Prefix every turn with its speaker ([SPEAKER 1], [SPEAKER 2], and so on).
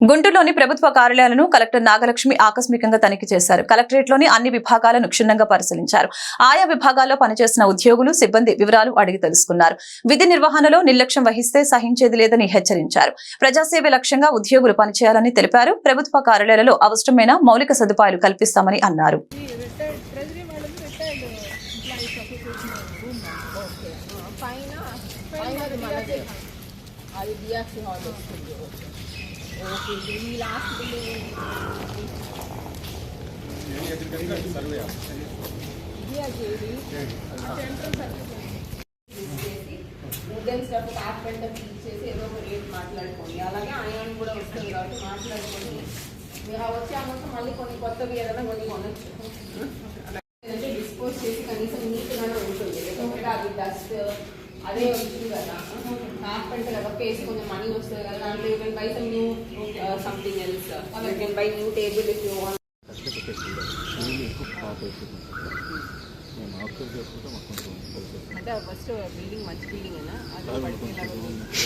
[SPEAKER 1] గుంటూరులోని ప్రభుత్వ కార్యాలయాలను కలెక్టర్ నాగలక్ష్మి ఆకస్మికంగా తనిఖీ చేశారు. కలెక్టరేట్లోని అన్ని విభాగాలను క్షుణ్ణంగా పరిశీలించారు. ఆయా విభాగాల్లో పనిచేసిన ఉద్యోగులు సిబ్బంది వివరాలు అడిగి తెలుసుకున్నారు. విధి నిర్వహణలో నిర్లక్ష్యం వహిస్తే సహించేది లేదని హెచ్చరించారు. ప్రజాసేవ లక్ష్యంగా ఉద్యోగులు పనిచేయాలని తెలిపారు. ప్రభుత్వ కార్యాలయాలలో అవసరమైన మౌలిక సదుపాయాలు కల్పిస్తామని అన్నారు.
[SPEAKER 2] అది మనదే అది డిఆర్సీ హాల్ వస్తుంది ఓకే ఓకే ఇది ఈ లాస్ట్ బిల్డింగ్ ఇది అది ఏది వుడెన్ స్టఫ్ కార్పెంటర్ తీసేసి ఏదో ఒక రేట్ మాట్లాడుకోండి అలాగే ఆయన కూడా వస్తుంది కాబట్టి మాట్లాడుకొని మీరు ఆ వచ్చే అమౌంట్ మళ్ళీ కొన్ని కొత్తవి ఏదైనా కొన్ని కొనొచ్చు అంటే డిస్పోజ్ చేసి కనీసం నీట్గానే ఉంటుంది లేకపోతే అది డస్ట్ అదే వచ్చింది కదా కార్పెంటర్ కదా పేసి కొంచెం మనీ వస్తుంది కదా దాంట్లో you can buy some new something else you can buy new table if you want
[SPEAKER 3] కష్టపెట్టేసి ఎక్కువ పాప అయిపోతుంది మేము ఆఫ్టర్ చేసుకుంటే మాకు కొంచెం కలిసి
[SPEAKER 2] అంటే ఫస్ట్ బిల్డింగ్ మంచి బిల్డింగ్ అయినా అది పడిపోయేలాగా ఉంది.